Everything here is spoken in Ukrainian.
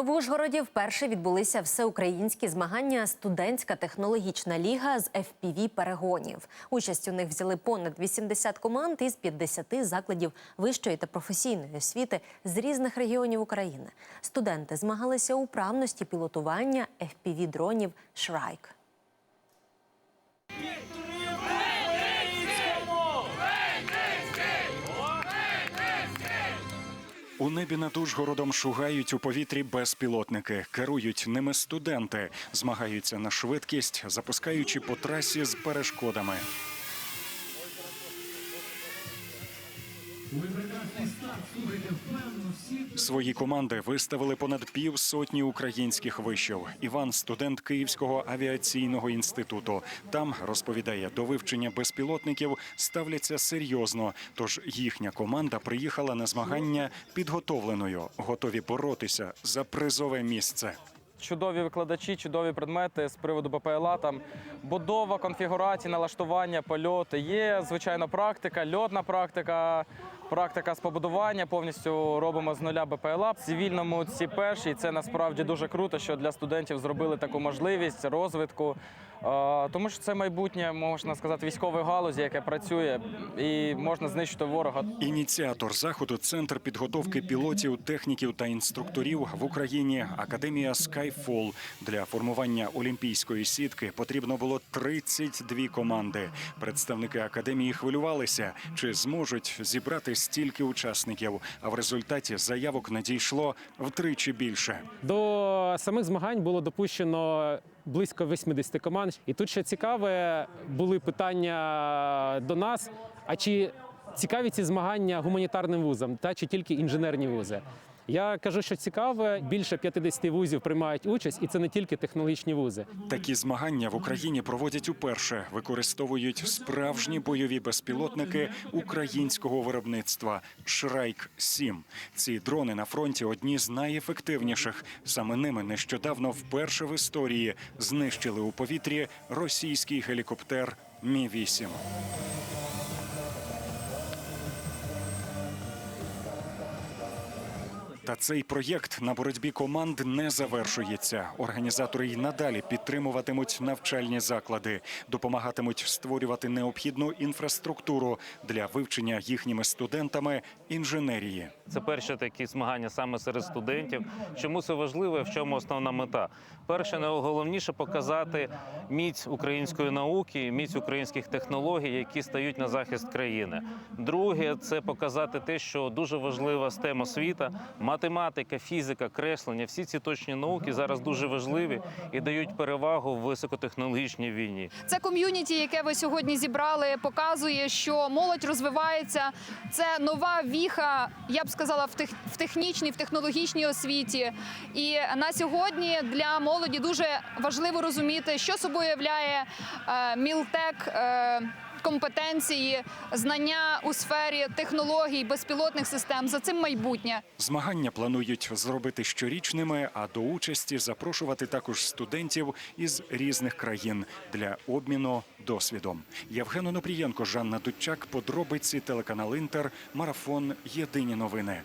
В Ужгороді вперше відбулися всеукраїнські змагання Студентська технологічна ліга з fpv перегонів. Участь у них взяли понад 80 команд із 50 закладів вищої та професійної освіти з різних регіонів України. Студенти змагалися у правності пілотування fpv дронів Шрайк. У небі над Ужгородом шугають у повітрі безпілотники, керують ними студенти, змагаються на швидкість, запускаючи по трасі з перешкодами. Свої команди виставили понад пів сотні українських вишів. Іван студент Київського авіаційного інституту. Там розповідає, до вивчення безпілотників ставляться серйозно. Тож їхня команда приїхала на змагання підготовленою, готові боротися за призове місце. Чудові викладачі, чудові предмети з приводу БПЛА, там будова, конфігурації, налаштування, польоти. Є звичайно практика, льотна практика, практика з побудування. Повністю робимо з нуля БПЛА. В цивільному ці перші. І це насправді дуже круто, що для студентів зробили таку можливість розвитку. Тому що це майбутнє, можна сказати, військової галузі, яке працює, і можна знищити ворога. Ініціатор заходу центр підготовки пілотів, техніків та інструкторів в Україні Академія Skyfall. Для формування олімпійської сітки потрібно було 32 команди. Представники академії хвилювалися, чи зможуть зібрати стільки учасників. А в результаті заявок надійшло втричі більше. До самих змагань було допущено близько 80 команд. І тут ще цікаве були питання до нас: а чи цікаві ці змагання гуманітарним вузам, та чи тільки інженерні вузи? Я кажу, що цікаве, більше 50 вузів приймають участь, і це не тільки технологічні вузи. Такі змагання в Україні проводять уперше. Використовують справжні бойові безпілотники українського виробництва Шрайк 7 Ці дрони на фронті одні з найефективніших. Саме ними нещодавно вперше в історії знищили у повітрі російський гелікоптер Мі 8 Та цей проєкт на боротьбі команд не завершується. Організатори й надалі підтримуватимуть навчальні заклади, допомагатимуть створювати необхідну інфраструктуру для вивчення їхніми студентами інженерії. Це перші такі змагання саме серед студентів. Чому це важливо? В чому основна мета? Перше, найголовніше показати міць української науки, міць українських технологій, які стають на захист країни. Друге, це показати те, що дуже важлива тема освіта, математика, фізика, креслення. Всі ці точні науки зараз дуже важливі і дають перевагу в високотехнологічній війні. Це ком'юніті, яке ви сьогодні зібрали, показує, що молодь розвивається. Це нова віха, я б сказала, в тех- в технічній, в технологічній освіті. І на сьогодні для молоді дуже важливо розуміти, що собою являє е, мілтек. Е, Компетенції, знання у сфері технологій, безпілотних систем за цим майбутнє. Змагання планують зробити щорічними, а до участі запрошувати також студентів із різних країн для обміну досвідом. Євген Онопрієнко, Жанна Дудчак, подробиці телеканал Інтер, марафон Єдині новини.